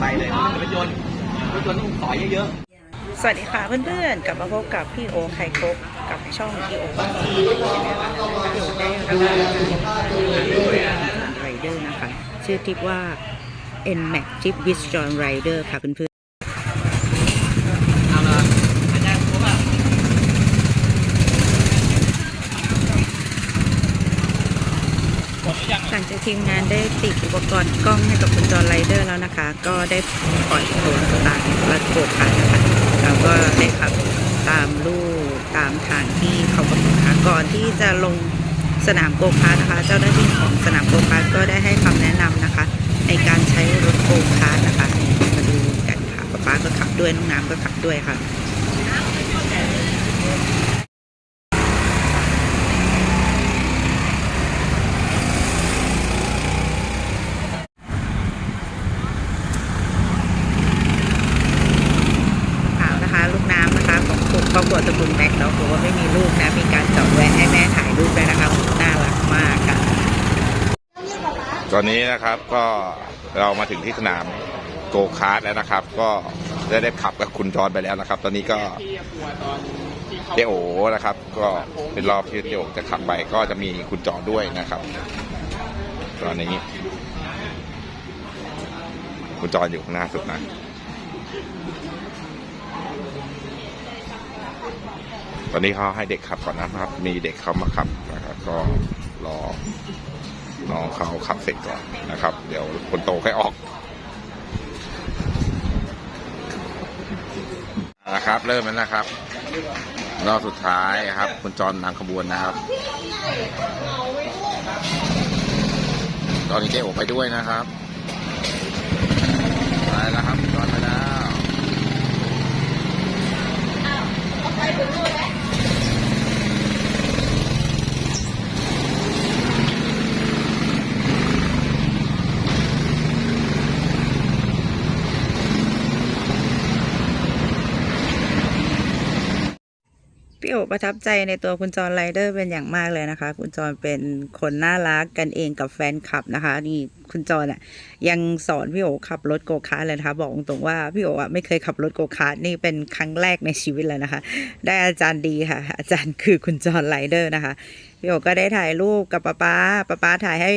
ไปเลยมันเป็นรถยนต์รถยนต์ต้องสอยเยอะสวัสดีค่ะเพื่อนๆกลับมาพบกับพี่โอไข่ครบกับช่องพี่โอบ้านทีใช่ไหมคะพี่โอได้รับการไรเดอร์นะคะ ชื่อทริปว่า N Max Trip with John Rider ค่ะเพื่อนๆเอาละอาจารย์ครบอะ จากทีมงานได้ติดอุปกรณ์กล้องให้กับคุณจอห์นไรเดอร์แล้วนะคะ ก็ได้ปล่อยตัวตาร์ทและโกคันนะคะแล้วก็ได้ขับตามลู่ตามทางที่เขากำหนดค่ะก่อนที่จะลงสนามโกคาร์ทนะคะ เจ้าหน้าที่ของสนามโกคาร์ทก็ได้ให้คำแนะนำนะคะ ในการใช้รถโกคาร์ทนะคะมาดูกันค่ะป๊าป๊าก็ขับด้วยน้องน้ำก็ขับด้วยค่ะ ข่าวนะคะ ลูกน้ำนะคะ ของกลุ่มครอบครัวตระกูลแม็กเราบอกว่าไม่มีลูกนะ มีการจอดแวะให้แม่ถ่ายรูปด้วยนะคะน่ารักมากค่ะ ตอนนี้นะครับก็เรามาถึงที่สนามโกคาร์ดแล้วนะครับ ก็ได้ได้ขับกับคุณจอรไปแล้วนะครับ ตอนนี้ก็เจโอนะครับ ก็เป็นรอบที่เจโอจะขับไปก็จะมีคุณจอรด้วยนะครับ ตอนนี้ คุณจอรอยู่ข้างหน้าสุดนะ ตอนนี้เขาให้เด็กขับก่อนนะครับ มีเด็กเขามาขับนะครับก็รอน้องเขาขับเสร็จก่อนนะครับ เดี๋ยวคนโตค่อยออกนะครับเริ่มแล้วนะครับ รอบสุดท้ายครับคุณจรนำขบวนนะครับ ตอนนี้เจ๊โอไปด้วยนะครับไปแล้วครับจรไปแล้ว พี่โอประทับใจในตัวคุณจอห์นไรเดอร์เป็นอย่างมากเลยนะคะ คุณจอห์นเป็นคนน่ารักกันเองกับแฟนคลับนะคะ นี่คุณจอห์นอะยังสอนพี่โอขับรถโกคาร์ทเลยนะคะ บอกตรงๆว่าพี่โออะไม่เคยขับรถโกคาร์ทนี่เป็นครั้งแรกในชีวิตเลยนะคะ ได้อาจารย์ดีค่ะ อาจารย์คือคุณจอห์นไรเดอร์นะคะพี่โอก็ได้ถ่ายรูปกับป๊าป๊าป๊าป๊าถ่ายให้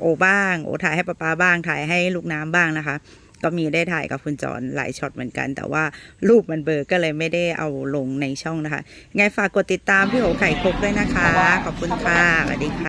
โอบ้าง โอถ่ายให้ป๊าป๊าบ้างถ่ายให้ลูกน้ำบ้างนะคะ ก็มีได้ถ่ายกับคุณจอนหลายช็อตเหมือนกัน แต่ว่ารูปมันเบอร์ก็เลยไม่ได้เอาลงในช่องนะคะไงฝากกดติดตามพี่โอไข่ครบด้วยนะคะ ขอบคุณค่ะสวัสดีค่ะ